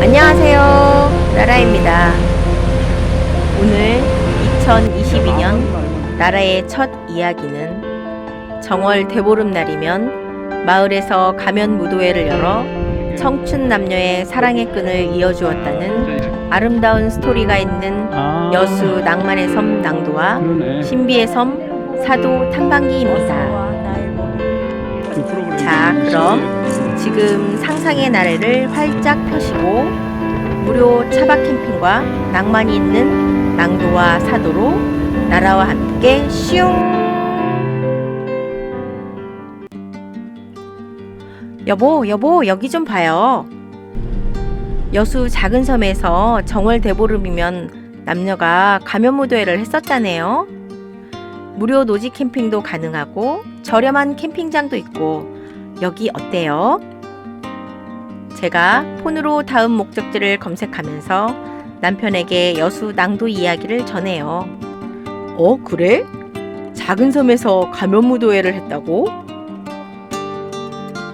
안녕하세요. 나라입니다. 오늘 2022년 나라의 첫 이야기는 정월 대보름날이면 마을에서 가면 무도회를 열어 청춘 남녀의 사랑의 끈을 이어주었다는 아름다운 스토리가 있는 아, 여수 낭만의 섬 낭도와. 신비의 섬 사도 탐방기입니다. 자, 그럼 지금 상상의 나래를 활짝 펴시고 무료 차박 캠핑과 낭만이 있는 낭도와 사도로 나라와 함께 슝! 여보, 여보, 여기 좀 봐요. 여수 작은 섬에서 정월 대보름이면 남녀가 가면 무도회를 했었다네요. 무료 노지 캠핑도 가능하고 저렴한 캠핑장도 있고 여기 어때요? 제가 폰으로 다음 목적지를 검색하면서 남편에게 여수 낭도 이야기를 전해요. 어, 그래? 작은 섬에서 가면 무도회를 했다고?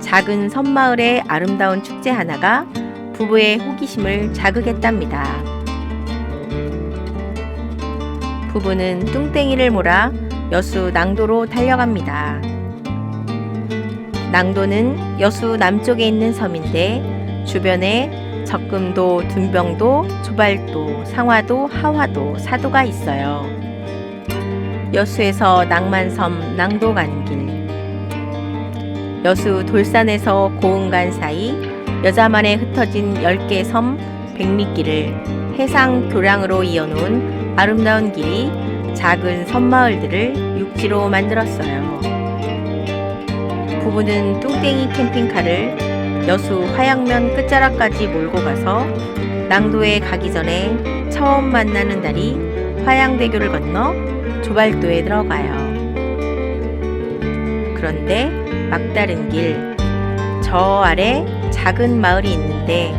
작은 섬마을의 아름다운 축제 하나가 부부의 호기심을 자극했답니다. 부부는 뚱땡이를 몰아 여수 낭도로 달려갑니다. 낭도는 여수 남쪽에 있는 섬인데 주변에 적금도, 둔병도, 조발도, 상화도, 하화도, 사도가 있어요. 여수에서 낭만섬 낭도 간 길. 여수 돌산에서 고흥간 사이 여자만에 흩어진 10개 섬 백리길을 해상 교량으로 이어놓은 아름다운 길이 작은 섬마을들을 육지로 만들었어요. 부부는 뚱땡이 캠핑카를 여수 화양면 끝자락까지 몰고 가서 낭도에 가기 전에 처음 만나는 다리 화양대교를 건너 조발도에 들어가요. 그런데 막다른 길, 저 아래 작은 마을이 있는데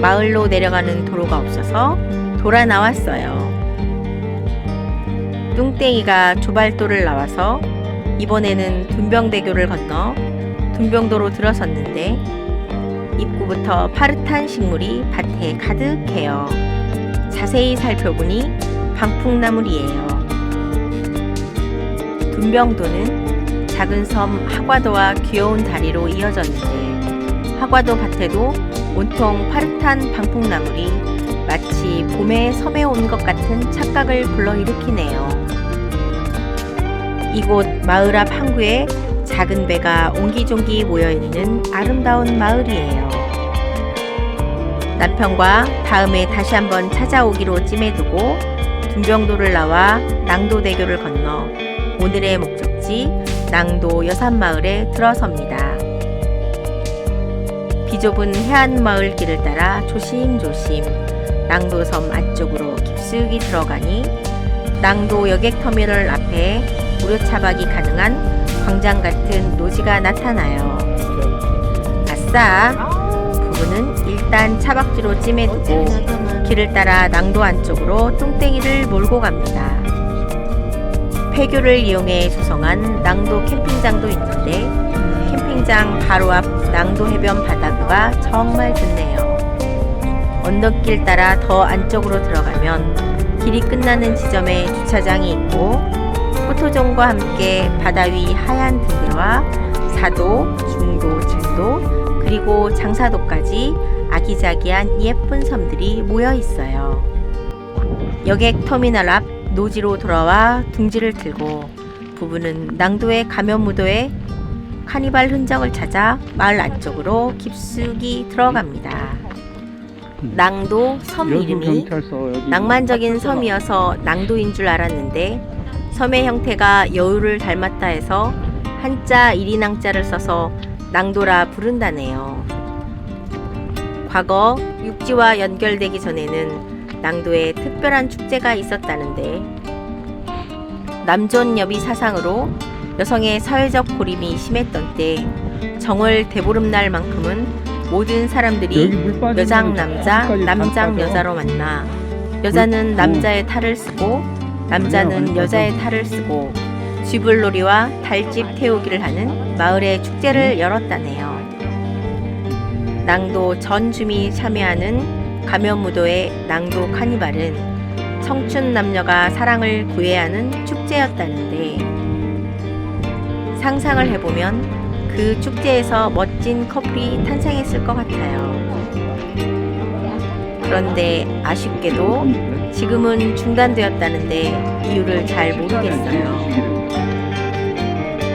마을로 내려가는 도로가 없어서 돌아 나왔어요. 뚱땡이가 조발도를 나와서 이번에는 둔병대교를 건너 둔병도로 들어섰는데 입구부터 파릇한 식물이 밭에 가득해요. 자세히 살펴보니 방풍나물이에요. 둔병도는 작은 섬 하과도와 귀여운 다리로 이어졌는데 하과도 밭에도 온통 파릇한 방풍나물이 마치 봄에 섬에 온 것 같은 착각을 불러일으키네요. 이곳 마을 앞 항구에 작은 배가 옹기종기 모여있는 아름다운 마을이에요. 남편과 다음에 다시 한번 찾아오기로 찜해두고 둔병도를 나와 낭도대교를 건너 오늘의 목적지 낭도 여산마을에 들어섭니다. 비좁은 해안마을 길을 따라 조심조심 낭도섬 안쪽으로 깊숙이 들어가니 낭도 여객터미널 앞에 무료 차박이 가능한 광장 같은 노지가 나타나요. 아싸! 부부는 일단 차박지로 찜해두고 길을 따라 낭도 안쪽으로 뚱땡이를 몰고 갑니다. 폐교를 이용해 조성한 낭도 캠핑장도 있는데 캠핑장 바로 앞 낭도 해변 바다뷰가 정말 좋네요. 언덕길 따라 더 안쪽으로 들어가면 길이 끝나는 지점에 주차장이 있고 포토존과 함께 바다 위 하얀 등대와 사도, 중도, 증도, 그리고 장사도까지 아기자기한 예쁜 섬들이 모여 있어요. 여객 터미널 앞 노지로 돌아와 둥지를 틀고 부부는 낭도의 가면 무도에 카니발 흔적을 찾아 마을 안쪽으로 깊숙이 들어갑니다. 낭도 섬 이름이 낭만적인 섬이어서 낭도인 줄 알았는데 섬의 형태가 여우를 닮았다 해서 한자 일인왕자를 써서 낭도라 부른다네요. 과거 육지와 연결되기 전에는 낭도에 특별한 축제가 있었다는데 남존여비 사상으로 여성의 사회적 고립이 심했던 때 정월 대보름날만큼은 모든 사람들이 여장 남자, 남장. 여자로 만나 여자는 음. 남자의 탈을 쓰고 남자는 여자의 탈을 쓰고 쥐불놀이와 달집 태우기를 하는 마을의 축제를 열었다네요. 낭도 전 주민이 참여하는 가면무도의 낭도 카니발은 청춘 남녀가 사랑을 구애하는 축제였다는데 상상을 해보면 그 축제에서 멋진 커플이 탄생했을 것 같아요. 그런데 아쉽게도 지금은 중단되었다는데 이유를 잘 모르겠어요.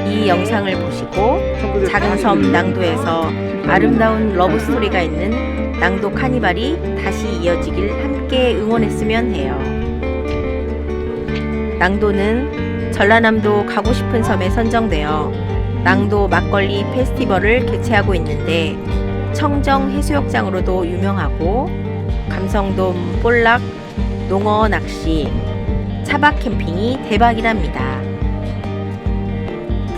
이 영상을 보시고 작은 섬 낭도에서 아름다운 러브 스토리가 있는 낭도 카니발이 다시 이어지길 함께 응원했으면 해요. 낭도는 전라남도 가고 싶은 섬에 선정되어 낭도 막걸리 페스티벌을 개최하고 있는데 청정 해수욕장으로도 유명하고 감성돔, 볼락, 농어 낚시, 차박 캠핑이 대박이랍니다.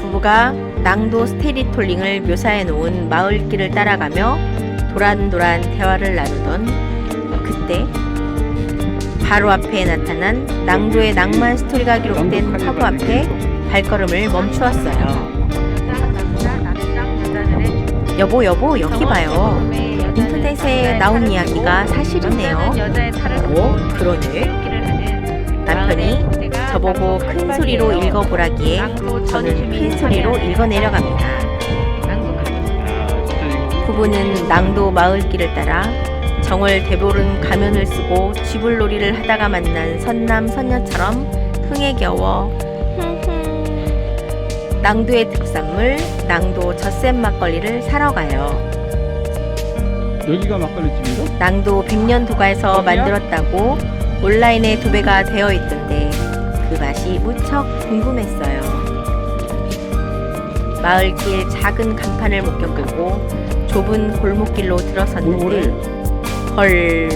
부부가 낭도 스테리톨링을 묘사해 놓은 마을길을 따라가며 도란도란 대화를 나누던 그때 바로 앞에 나타난 낭도의 낭만 스토리가 기록된 화구 앞에 발걸음을 멈추었어요. 여보 여보 여기 봐요. 인터넷에 나온 이야기가 사실이네요. 오 그러네. 남편이 저보고 큰 소리로 읽어보라기에 저는 큰 소리로 읽어내려갑니다. 부부는 낭도 마을길을 따라 정월 대보른 가면을 쓰고 쥐불놀이를 하다가 만난 선남 선녀처럼 흥에 겨워 낭도의 특산물 낭도 젖샘 막걸리를 사러 가요. 여기가 막걸리 집인가? 낭도 백년 도가에서 거기야? 만들었다고 온라인에 도배가 되어 있던데 그 맛이 무척 궁금했어요. 마을길 작은 간판을 목격하고 좁은 골목길로 들어섰는데 헐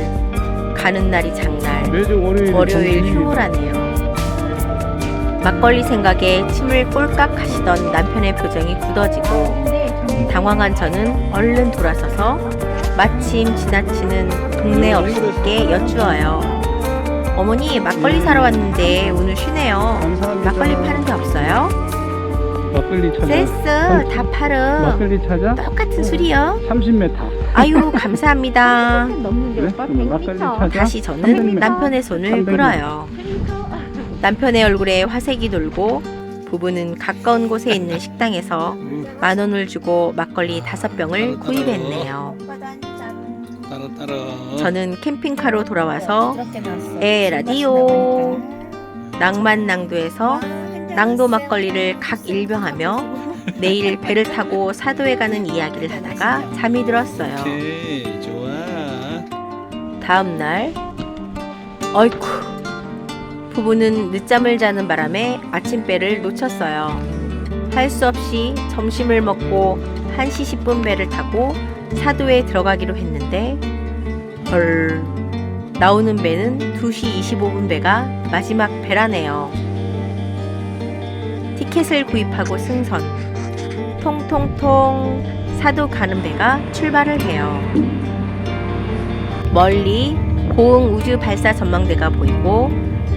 가는 날이 장날 매주 월요일 월요일 휴무라네요. 막걸리 생각에 침을 꼴깍 하시던 남편의 표정이 굳어지고 당황한 저는 얼른 돌아서서 마침 지나치는 동네 어르신께 여쭈어요. 어머니 막걸리 사러 왔는데 오늘 쉬네요. 감사합니다. 막걸리 파는 데 없어요? 막걸리 찾아. 됐어 다 팔어. 막걸리 찾아. 똑같은 술이요. 30m. 아유 감사합니다. 그래? 그럼 막걸리 찾아. 다시 저는 300m. 남편의 손을 300m. 끌어요. 남편의 얼굴에 화색이 돌고 부부는 가까운 곳에 있는 식당에서 만 원을 주고 막걸리 다섯 병을 구입했네요. 따라 따라. 저는 캠핑카로 돌아와서 에 라디오 낭만 낭도에서 낭도 막걸리를 각 일병하며 내일 배를 타고 사도에 가는 이야기를 하다가 잠이 들었어요. 오케이 좋아. 다음 날 어이쿠 부부는 늦잠을 자는 바람에 아침배를 놓쳤어요. 할 수 없이 점심을 먹고 1시 10분 배를 타고 사도에 들어가기로 했는데 헐 나오는 배는 2시 25분 배가 마지막 배라네요. 티켓을 구입하고 승선 통통통 사도 가는 배가 출발을 해요. 멀리 고흥 우주 발사 전망대가 보이고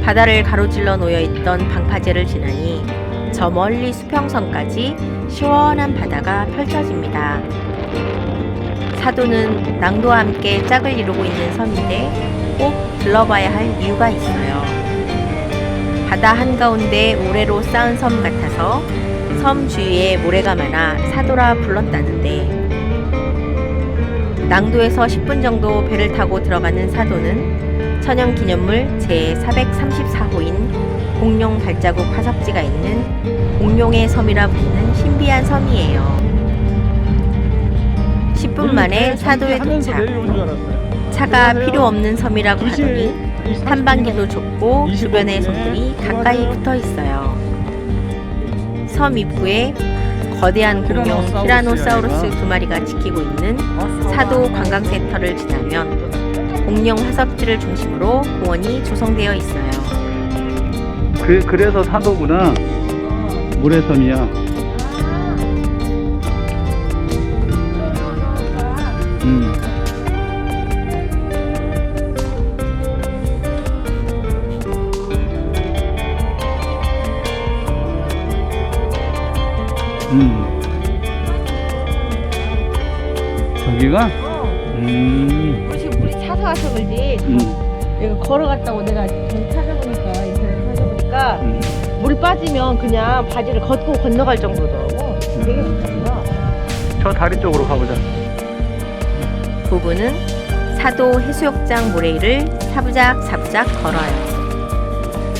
바다를 가로질러 놓여 있던 방파제를 지나니 저 멀리 수평선까지 시원한 바다가 펼쳐집니다. 사도는 낭도와 함께 짝을 이루고 있는 섬인데 꼭 들러봐야 할 이유가 있어요. 바다 한가운데 모래로 쌓은 섬 같아서 섬 주위에 모래가 많아 사도라 불렀다는데 낭도에서 10분 정도 배를 타고 들어가는 사도는 천연기념물 제434호인 공룡 발자국 화석지가 있는 공룡의 섬이라 부르는 신비한 섬이에요. 10분 만에 사도에 도착. 차가. 필요 없는 섬이라고 하더니 탐방기도 좁고 25 주변에 분이네. 섬들이 가까이. 붙어 있어요. 섬 입구에 거대한 공룡 티라노사우루스. 두 마리가 지키고 있는 사도 관광센터를 지나면 공룡 화석지를 중심으로 공원이 조성되어 있어요. 그, 그래서 사도구나. 모래섬이야. 음. 음. 저기가 음. 와서 그러지. 음. 내가 걸어갔다고 내가 좀 찾아보니까 인터넷 찾아보니까 음. 물이 빠지면 그냥 바지를 걷고 건너갈 정도더라고. 되게 좋더라. 저 다리 쪽으로 가보자. 부부는 사도 해수욕장 모래를 사부작 사부작 걸어요.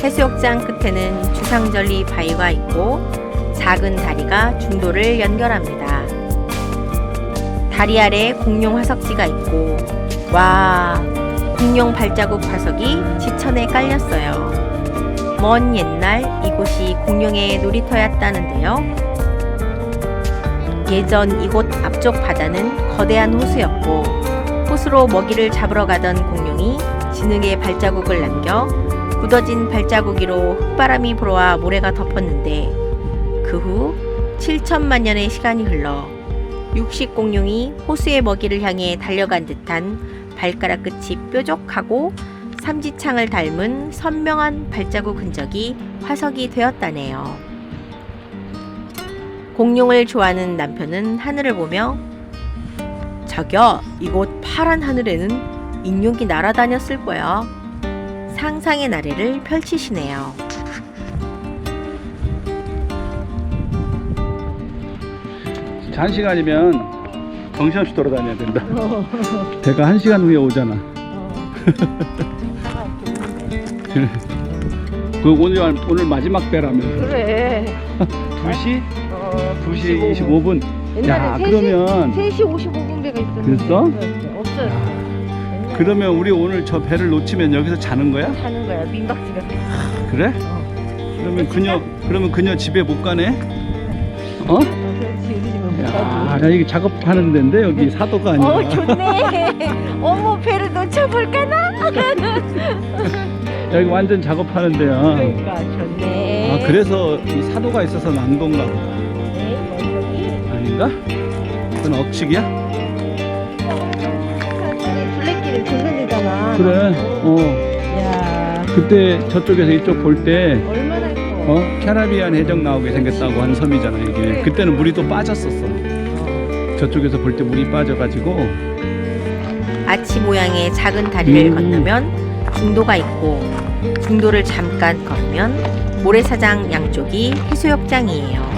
해수욕장 끝에는 주상절리 바위가 있고 작은 다리가 중도를 연결합니다. 다리 아래 공룡 화석지가 있고 와 공룡 발자국 화석이 지천에 깔렸어요. 먼 옛날 이곳이 공룡의 놀이터였다는데요. 예전 이곳 앞쪽 바다는 거대한 호수였고 호수로 먹이를 잡으러 가던 공룡이 진흙에 발자국을 남겨 굳어진 발자국 위로 흙바람이 불어와 모래가 덮었는데 그 후 7천만 년의 시간이 흘러 육식 공룡이 호수의 먹이를 향해 달려간 듯한 발가락 끝이 뾰족하고 삼지창을 닮은 선명한 발자국 흔적이 화석이 되었다네요. 공룡을 좋아하는 남편은 하늘을 보며 자기야 이곳 파란 하늘에는 인룡이 날아다녔을 거야. 상상의 나래를 펼치시네요. 한 시간이면 정신없이 돌아다녀야 된다. 배가 한 시간 후에 오잖아. 그 오늘 오늘 마지막 배라면 그래. 2시 어, 2시 25분. 야, 옛날에 3시, 그러면 3시 55분 배가 있었는데. 그랬어? 없어졌어. 옛날에 그러면 우리 오늘 저 배를 놓치면 여기서 자는 거야? 사는 거야. 민박집에. 그래? 어. 그러면 그녀 그러면 그녀 집에 못 가네? 어? 가지. 나 이게 작업하는 데인데 여기 사도가 아니라. 어, 좋네. 어머, 배를 놓쳐볼까나? 여기 완전 작업하는 데야. 그러니까, 좋네. 아 그래서 이 사도가 있어서 난동가 보다. 네, 여기. 아닌가? 그건 억측이야? 둘레길을 돌려내잖아. 그래. 어. 야 그때 저쪽에서 이쪽 볼 때 얼마나. 어? 캐나비안 해적 나오게 생겼다고 한 섬이잖아 이게. 그때는 물이 또 빠졌었어. 저쪽에서 볼 때 물이 빠져가지고 아치 모양의 작은 다리를 음. 건너면 중도가 있고 중도를 잠깐 걸으면 모래사장 양쪽이 해수욕장이에요.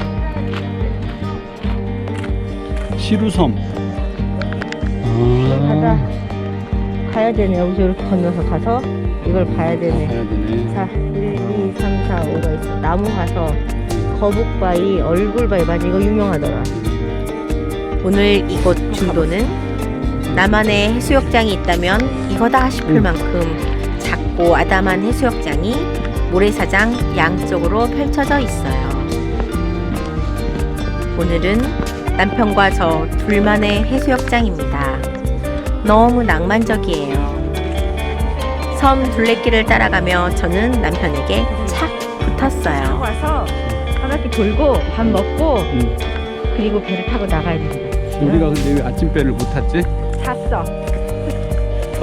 시루섬. 아. 가야 되네. 여기서 이렇게 건너서 가서 이걸 봐야 되네. 가야 되네. 자, 1, 2, 3, 4, 5가 있어. 나무 가서 거북바위, 얼굴바위 맞아. 이거 유명하더라. 오늘 이곳 중도는 나만의 해수욕장이 있다면 이거다 싶을 음. 만큼 작고 아담한 해수욕장이 모래사장 양쪽으로 펼쳐져 있어요. 오늘은 남편과 저 둘만의 해수욕장입니다. 너무 낭만적이에요. 섬 둘레길을 따라가며 저는 남편에게 착 붙었어요. 와서 한 바퀴 돌고 밥 먹고 응. 그리고 배를 타고 나가야 됩니다. 우리가 근데 왜 아침배를 못 탔지? 잤어.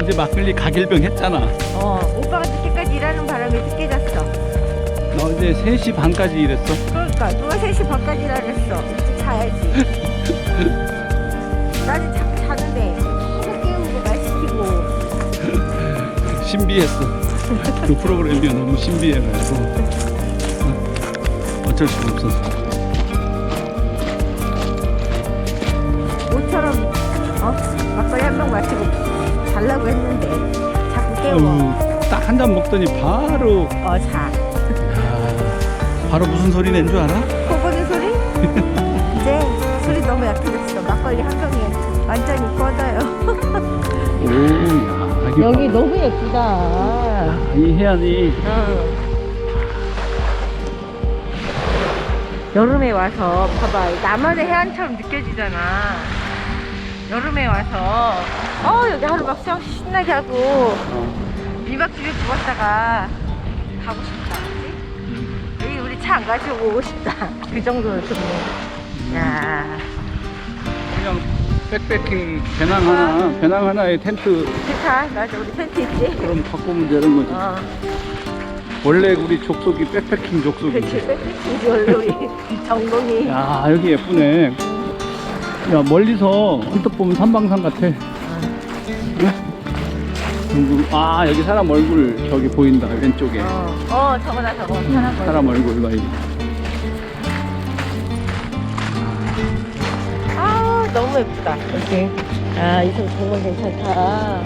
어제 막걸리 가길병 했잖아. 어, 오빠가 늦게까지 일하는 바람에 늦게 잤어. 나 어제 3시 반까지 일했어. 그러니까 누가 3시 반까지 일하랬어. 일찍 자야지. 신비했어. 그 프로그램이 너무 신비해가지고 어, 어쩔 수가 없었어. 모처럼 어? 막걸리 한 병 마시고 자려고 했는데 자꾸 깨워. 딱 한 잔 먹더니 바로 어, 자. 야, 바로 무슨 소리 낸 줄 알아? 코 고는 소리? 이제 소리 너무 약해졌어. 막걸리 한 병에 완전히 꺼져요. 오, 야, 이게 여기 봐. 너무 예쁘다. 이 해안이 응. 여름에 와서 봐봐 나만의 해안처럼 느껴지잖아. 여름에 와서 어 여기 하루 막 수영 신나게 하고 어, 2박 2일 부었다가 가고 싶다. 그치? 여기 우리 차 안 가지고 오고 싶다. 그 정도로 좋네. 야 그냥 백패킹 배낭 하나, 배낭 하나에 텐트 좋다. 맞아 우리 텐트 있지? 그럼 오면 되는 거지. 어 원래 우리 족속이 백패킹 족속이. 빽빽이지 원래 우리 전공이. 야 여기 예쁘네. 야 멀리서 언뜻 보면 삼방산 같아. 아 여기 사람 얼굴 저기 보인다 왼쪽에 어, 어 저거다 저거. 사람 머리. 사람 얼굴 봐 이게 예쁘다. 이렇게. 아 이거 정말 괜찮다.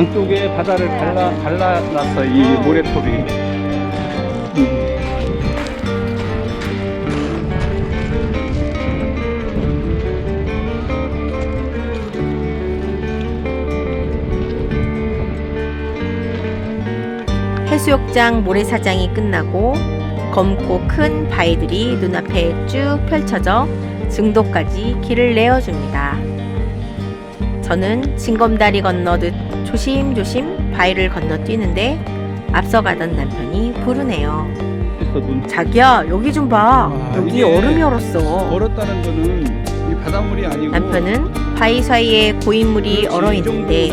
양쪽에 바다를 갈라 갈라놨어 이 어. 모래톱이 음. 해수욕장 모래사장이 끝나고 검고 큰 바위들이 눈앞에 쭉 펼쳐져 증도까지 길을 내어줍니다. 저는 징검다리 건너듯 조심조심 바위를 건너뛰는데 앞서가던 남편이 부르네요. 자기야 여기 좀 봐. 아, 여기 이게 얼음이 얼었어. 얼었다는 거는 이 바닷물이 아니고 남편은 바위 사이에 고인물이 얼어 있는데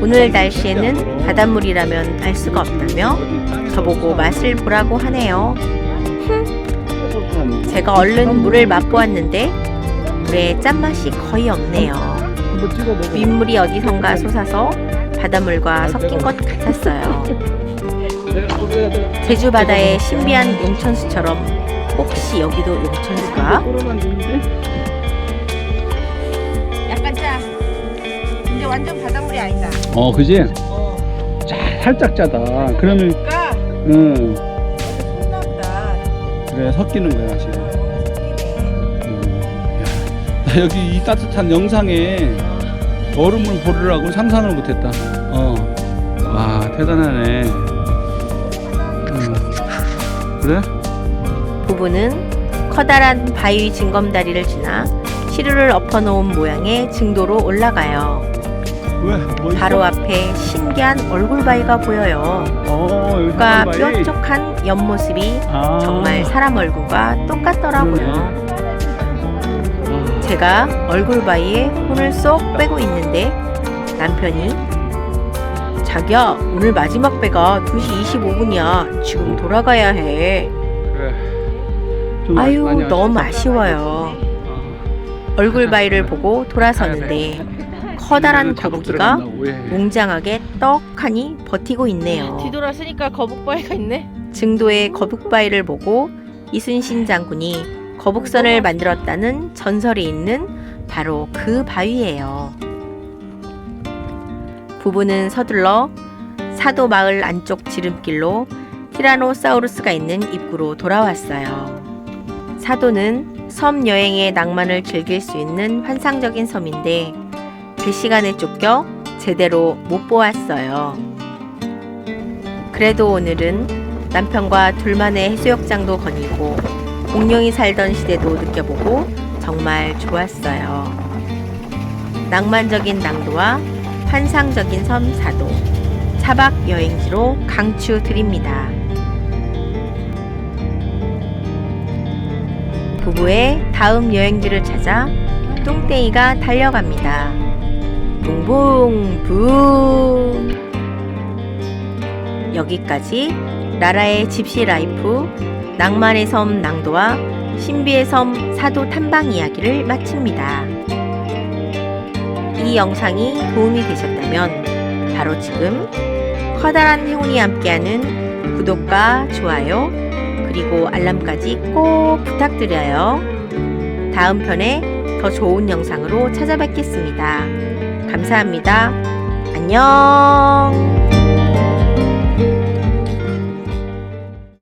오늘 날씨에는. 바닷물이라면 알 수가 없다며 저보고 사- 맛을 보라고 하네요. 제가 얼른 물을 맛보았는데 물에 짠맛이 거의 없네요. 윗물이 어디선가 솟아서 바닷물과 섞인 것 같았어요. 제주 바다의 신비한 용천수처럼 혹시 여기도 용천수가? 약간 짜. 근데 완전 바닷물이 아니다. 어 그지? 어. 자, 살짝 짜다 그러면 그러니까 응 보다. 그래 섞이는 거야 지금. 음. 야, 나 여기 이 따뜻한 영상에 얼음을 보르라고 상상을 못했다 어 와 대단하네 음. 그래? 부부는 커다란 바위 증검다리를 지나 시루를 엎어놓은 모양의 증도로 올라가요. 왜? 뭐 있어? 바로 앞에 신기한 얼굴 바위가 보여요. 어 여기? 뾰족한 옆모습이 아. 정말 사람 얼굴과 똑같더라고요. 아. 제가 얼굴 바위에 손을 쏙 빼고 있는데 남편이 자기야 오늘 마지막 배가 2시 25분이야 지금 돌아가야 해 그래 좀 아유 많이 너무. 아쉬워요 어. 얼굴 바위를 보고 돌아서는데 커다란 작업 거북이가 들어간다고, 예. 웅장하게 떡하니 버티고 있네요 뒤돌았으니까 거북바위가 있네. 증도의 거북바위를 보고 이순신 장군이 거북선을 만들었다는 전설이 있는 바로 그 바위예요. 부부는 서둘러 사도 마을 안쪽 지름길로 티라노사우루스가 있는 입구로 돌아왔어요. 사도는 섬 여행의 낭만을 즐길 수 있는 환상적인 섬인데 그 시간에 쫓겨 제대로 못 보았어요. 그래도 오늘은 남편과 둘만의 해수욕장도 거니고 공룡이 살던 시대도 느껴보고 정말 좋았어요. 낭만적인 낭도와 환상적인 섬 사도 차박 여행지로 강추 드립니다. 부부의 다음 여행지를 찾아 뚱땡이가 달려갑니다. 붕붕 붕 여기까지 나라의 집시 라이프, 낭만의 섬 낭도와 신비의 섬 사도 탐방 이야기를 마칩니다. 이 영상이 도움이 되셨다면 바로 지금 커다란 행운이 함께하는 구독과 좋아요 그리고 알람까지 꼭 부탁드려요. 다음 편에 더 좋은 영상으로 찾아뵙겠습니다. 감사합니다. 안녕.